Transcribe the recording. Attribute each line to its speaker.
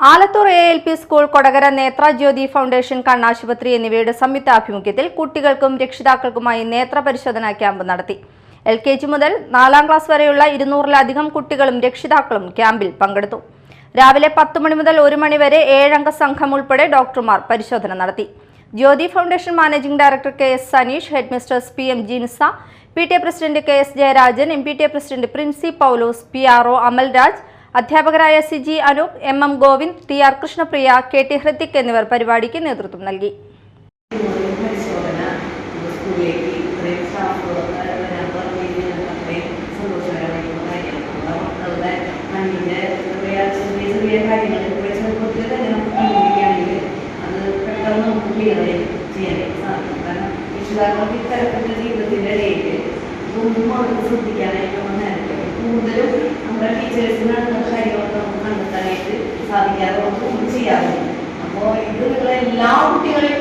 Speaker 1: Alathur A L P school Kodakara Nethrajyothi foundation കണ്ണാശുപത്രി എന്നിവയുടെ സംയുക്താഭിമുഖ്യത്തിൽ കുട്ടികൾക്കും രക്ഷിതാക്കൾക്കുമായി നേത്ര പരിശോധനാ ക്യാമ്പ് നടത്തി. എൽ കെ ജി മുതൽ നാലാം ക്ലാസ് വരെയുള്ള ഇരുന്നൂറിലധികം കുട്ടികളും രക്ഷിതാക്കളും ക്യാമ്പിൽ പങ്കെടുത്തു. രാവിലെ പത്ത് മണി മുതൽ ഒരു മണി വരെ ഏഴംഗ സംഘം ഉൾപ്പെടെ ഡോക്ടർമാർ പരിശോധന നടത്തി. Jyothi foundation managing director K S Saneesh headmistress P M Jinsa P T A president K S Jayarajan M P T A president Princy Paulose P R O Amalraj അധ്യാപകരായ Siji Anoop M M Govind T R Krishnapriya K T Hrithik എന്നിവർ പരിപാടിക്ക് നേതൃത്വം നൽകി.
Speaker 2: രക്ഷിതാക്കൾക്ക് ജീവിതത്തിന്റെ ഇടയിൽ ഒന്നും അവർക്ക് ശ്രദ്ധിക്കാനായിട്ട് നേരത്തെ കൂടുതലും നമ്മുടെ ടീച്ചേഴ്സിനാണ് നമുക്ക് ചെയ്യാറുണ്ട് അപ്പോൾ ഇത് നിങ്ങളെല്ലാ കുട്ടികളെയും